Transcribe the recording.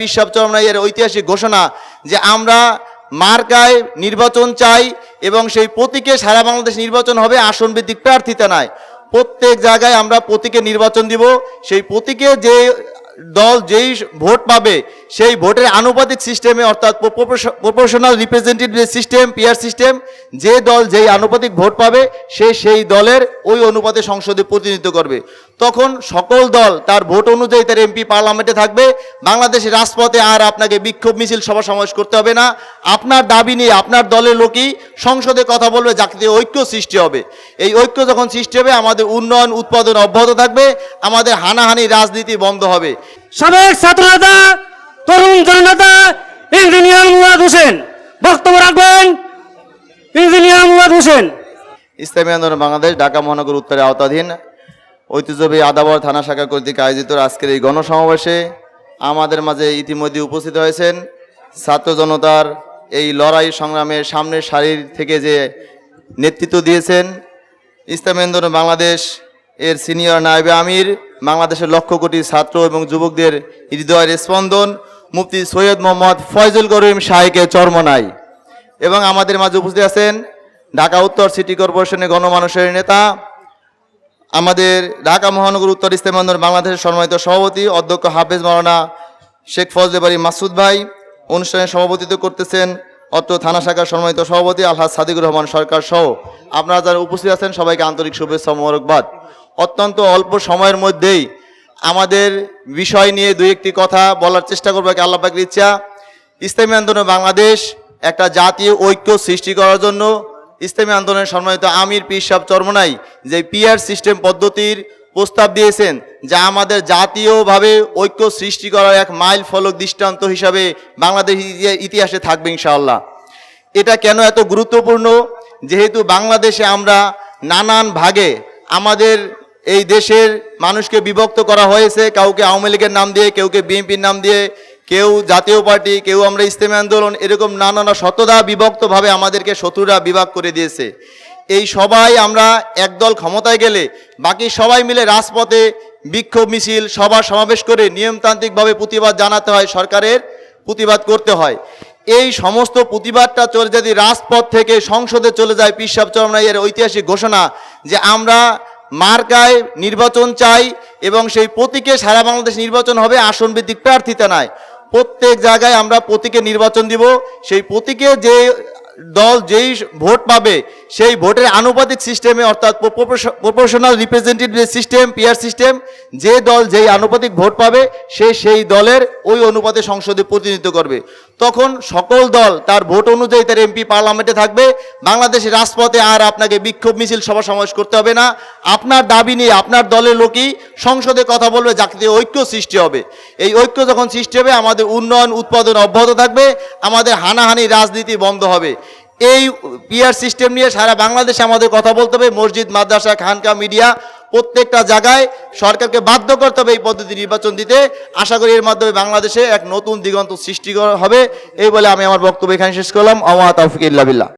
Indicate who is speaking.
Speaker 1: পিসাব চরমনাইয়ের ঐতিহাসিক ঘোষণা যে আমরা মার্কায় নির্বাচন চাই এবং সেই প্রতীকে সারা বাংলাদেশ নির্বাচন হবে আসন ভিত্তিক প্রার্থিতা নয়। প্রত্যেক জায়গায় আমরা প্রতীকে নির্বাচন দিব। সেই প্রতীকে যে দল যেই ভোট পাবে, সেই ভোটের আনুপাতিক সিস্টেমে অর্থাৎ proportional representative system PR system, যে দল যেই আনুপাতিক ভোট পাবে, সে সেই দলের ওই অনুপাতে সংসদে প্রতিনিধিত্ব করবে। তখন সকল দল তার ভোট অনুযায়ী তার এমপি পার্লামেন্টে থাকবে। বাংলাদেশের রাজপথে আর আপনাকে বিক্ষোভ মিছিল সভা সমাবেশ করতে হবে না। আপনার দাবি নিয়ে আপনার দলের লোকই সংসদে কথা বলবে যাতে ঐক্য সৃষ্টি হবে। এই ঐক্য যখন সৃষ্টি হবে আমাদের উন্নয়ন উৎপাদন অব্যাহত থাকবে আমাদের হানাহানি রাজনীতি বন্ধ হবে।
Speaker 2: সাবেক ছাত্রনেতা তরুণ জননেতা ইঞ্জিনিয়ার মুরাদ হোসেন বক্তব্য রাখবেন ইঞ্জিনিয়ার মুরাদ হোসেন।
Speaker 1: ইসলামী আন্দোলন বাংলাদেশ ঢাকা মহানগর উত্তরে আওতাধীন। ঐতিহ্যবাহী আদাবর থানা শাখা কর্তৃক আয়োজিত আজকের এই গণসমাবেশে আমাদের মাঝে ইতিমধ্যে উপস্থিত হয়েছেন ছাত্র জনতার এই লড়াই সংগ্রামের সামনের সারির থেকে যে নেতৃত্ব দিয়েছেন ইসলামী আন্দোলন বাংলাদেশ এর সিনিয়র নায়েবে আমির, বাংলাদেশের লক্ষ কোটি ছাত্র এবং যুবকদের হৃদয়ের স্পন্দন, মুফতি সৈয়দ মোহাম্মদ ফয়জুল করিম শাহকে চর্মনাই। এবং আমাদের মাঝে উপস্থিত আছেন ঢাকা উত্তর সিটি কর্পোরেশনের গণমানুষের নেতা আমাদের ঢাকা মহানগর উত্তর ইসলাম আন্দোলন বাংলাদেশের সম্মানিত সভাপতি, অধ্যক্ষ হাফেজ মাওলানা শেখ ফজলে বাড়ি মাসুদ ভাই। অনুষ্ঠানে সভাপতিত্ব করতেছেন অত্র থানা শাখার সম্মানিত সভাপতি আলহাজ সাদিকুর রহমান সরকার সহ। আপনারা যারা উপস্থিত আছেন, সবাইকে আন্তরিক শুভেচ্ছা ও মোবারকবাদ। অত্যন্ত অল্প সময়ের মধ্যেই আমাদের বিষয় নিয়ে দুই একটি কথা বলার চেষ্টা করব আল্লাহ পাকের ইচ্ছা। ইসলামী আন্দোলন বাংলাদেশ একটা জাতীয় ঐক্য সৃষ্টি করার জন্য ইসলামী আন্দোলনের সম্মানিত আমির পীর সাহেব চরমনাই যে পিয়ার সিস্টেম পদ্ধতির প্রস্তাব দিয়েছেন, যা আমাদের জাতীয়ভাবে ঐক্য সৃষ্টি করার এক মাইল ফলক দৃষ্টান্ত হিসাবে বাংলাদেশ ইতিহাসে থাকবে ইনশাআল্লাহ। এটা কেন এত গুরুত্বপূর্ণ? যেহেতু বাংলাদেশে আমরা নানান ভাগে আমাদের এই দেশের মানুষকে বিভক্ত করা হয়েছে, কাউকে আওয়ামী লীগের নাম দিয়ে, কেউকে বিএনপির নাম দিয়ে কেউ জাতীয় পার্টি, কেউ আমরা ইসলামী আন্দোলন, এরকম নানা শতদা বিভক্তভাবে আমাদেরকে শত্রুরা বিভাগ করে দিয়েছে। এই সবাই আমরা একদল ক্ষমতায় গেলে, বাকি সবাই মিলে রাজপথে বিক্ষোভ মিছিল, সভা সমাবেশ করে নিয়মতান্ত্রিকভাবে প্রতিবাদ জানাতে হয়, সরকারের প্রতিবাদ করতে হয়। এই সমস্ত প্রতিবাদটা চলে যদি রাজপথ থেকে সংসদে চলে যায় পিসাব চরমনাইয়ের ঐতিহাসিক ঘোষণা যে আমরা মার্কায় নির্বাচন চাই এবং সেই প্রতীকে সারা বাংলাদেশ নির্বাচন হবে আসন ভিত্তিক প্রার্থিতা নয়। প্রত্যেক জায়গায় আমরা প্রতীকে নির্বাচন দিব। সেই প্রতীকে যে দল যেই ভোট পাবে, সেই ভোটের আনুপাতিক সিস্টেমে অর্থাৎ proportional representative system PR system যে দল যেই আনুপাতিক ভোট পাবে, সে সেই দলের ওই অনুপাতে সংসদে প্রতিনিধিত্ব করবে। তখন সকল দল তার ভোট অনুযায়ী তার এমপি পার্লামেন্টে থাকবে। বাংলাদেশের রাজপথে আর আপনাকে বিক্ষোভ মিছিল সভা সমাবেশ করতে হবে না। আপনার দাবি নিয়ে আপনার দলের লোকই সংসদে কথা বলবে যাতে ঐক্য সৃষ্টি হবে। এই ঐক্য যখন সৃষ্টি হবে, আমাদের উন্নয়ন, উৎপাদন অব্যাহত থাকবে, আমাদের হানাহানি রাজনীতি বন্ধ হবে। এই পিআর সিস্টেম নিয়ে সারা বাংলাদেশে আমাদের কথা বলতে হবে। মসজিদ, মাদ্রাসা, খানকা মিডিয়া প্রত্যেকটা জায়গায় সরকারকে বাধ্য করতে হবে এই পদ্ধতি নির্বাচন দিতে। আশা করি এর মাধ্যমে বাংলাদেশে এক নতুন দিগন্ত সৃষ্টি হবে। এই বলে আমি আমার বক্তব্য এখানে শেষ করলাম। আমা তৌফিক ইল্লা বিল্লাহ।